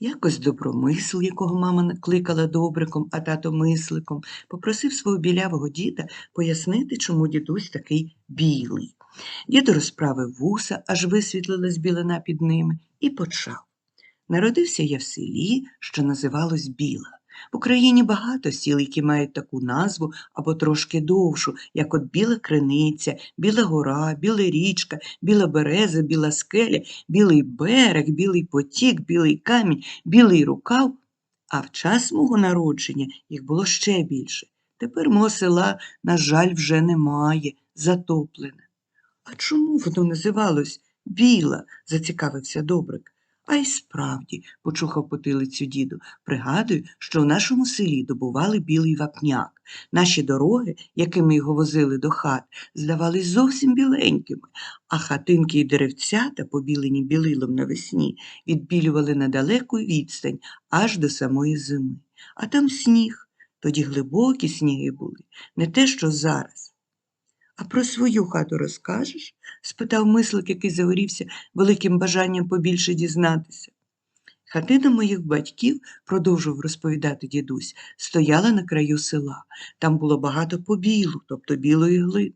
Якось добромисл, якого мама кликала добриком, а тато мисликом, попросив свого білявого діда пояснити, чому дідусь такий білий. Дід розправив вуса, аж висвітлилась білина під ними, і почав. Народився я в селі, що називалось Біла. В Україні багато сіл, які мають таку назву або трошки довшу, як от Біла Криниця, Біла Гора, Біла річка, Біла Береза, Біла скеля, Білий берег, Білий потік, Білий камінь, Білий рукав. А в час мого народження їх було ще більше. Тепер мого села, на жаль, вже немає, затоплене. А чому воно називалось Біла? зацікавився Добрик. А й справді, почухав потилицю діду, пригадую, що в нашому селі добували білий вапняк. Наші дороги, якими його возили до хат, здавались зовсім біленькими, а хатинки й деревцята, побілені білилом навесні, відбілювали на далеку відстань аж до самої зими. А там сніг, тоді глибокі сніги були, не те, що зараз. А про свою хату розкажеш? спитав мислик, який загорівся великим бажанням побільше дізнатися. Хатина моїх батьків, продовжував розповідати дідусь, стояла на краю села. Там було багато побілу, тобто білої глини,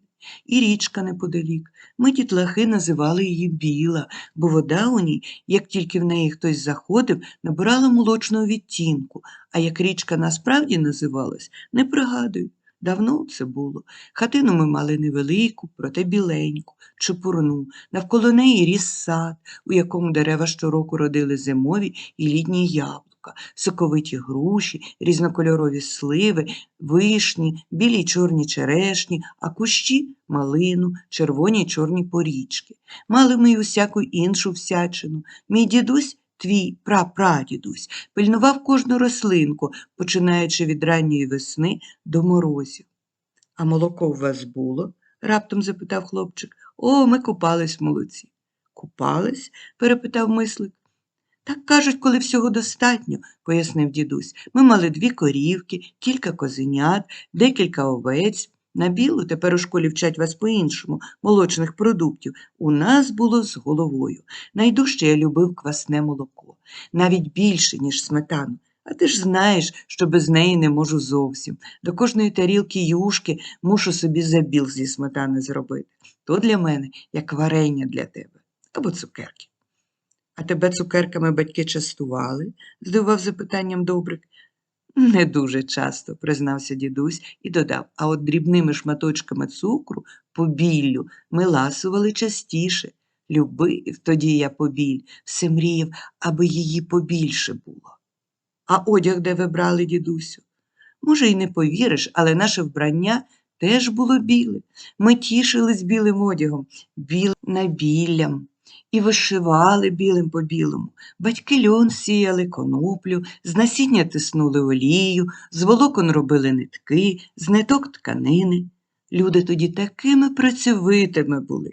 і річка неподалік. Ми дітлахи називали її біла, бо вода у ній, як тільки в неї хтось заходив, набирала молочного відтінку, а як річка насправді називалась, не пригадую. Давно це було. Хатину ми мали невелику, проте біленьку, чепурну. Навколо неї ріс сад, у якому дерева щороку родили зимові і літні яблука, соковиті груші, різнокольорові сливи, вишні, білі й чорні черешні, а кущі малину, червоні й чорні порічки. Мали ми й усяку іншу всячину. Мій дідусь, твій прапрадідусь, пильнував кожну рослинку, починаючи від ранньої весни до морозів. А молоко у вас було? раптом запитав хлопчик. О, ми купались в молоці. Купались? перепитав мислик. Так кажуть, коли всього достатньо, пояснив дідусь. Ми мали дві корівки, кілька козенят, декілька овець. На білу тепер у школі вчать вас по-іншому, молочних продуктів. У нас було з головою. Найдужче я любив квасне молоко, навіть більше, ніж сметану. А ти ж знаєш, що без неї не можу зовсім. До кожної тарілки юшки мушу собі забіл зі сметани зробити. То для мене як варення для тебе або цукерки. А тебе цукерками батьки частували? здивував запитанням Добрик. Не дуже часто, признався дідусь і додав, а от дрібними шматочками цукру побіллю ми ласували частіше. Любив тоді я побіль, все мріяв, аби її побільше було. А одяг де ви брали, дідусю? Може, й не повіриш, але наше вбрання теж було біле. Ми тішились білим одягом, білим набіллям. І вишивали білим по білому. Батьки льон сіяли, коноплю, з насіння тиснули олію, з волокон робили нитки, з ниток тканини. Люди тоді такими працьовитими були,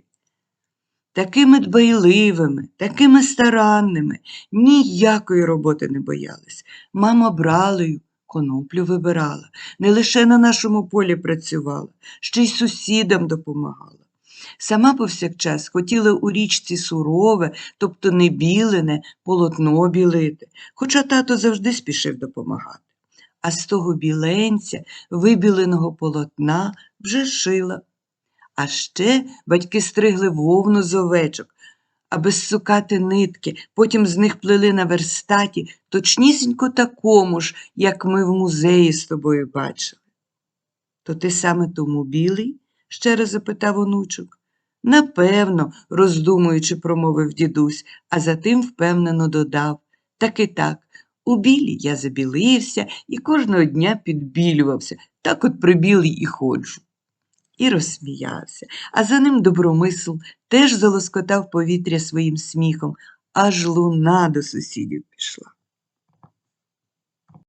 такими дбайливими, такими старанними, ніякої роботи не боялись. Мама бралею, коноплю вибирала, не лише на нашому полі працювала, ще й сусідам допомагала. Сама повсякчас хотіла у річці сурове, тобто не білене, полотно білити, хоча тато завжди спішив допомагати. А з того біленця, вибіленого полотна, вже шила. А ще батьки стригли вовну з овечок, аби ссукати нитки, потім з них плели на верстаті, точнісінько такому ж, як ми в музеї з тобою бачили. То ти саме тому білий? Ще раз запитав онучок. Напевно, роздумуючи, промовив дідусь, а затим впевнено додав так і так. У білі я забілився і кожного дня підбілювався, так от при білій і ходжу. І розсміявся, а за ним добромисл теж залоскотав повітря своїм сміхом, аж луна до сусідів пішла.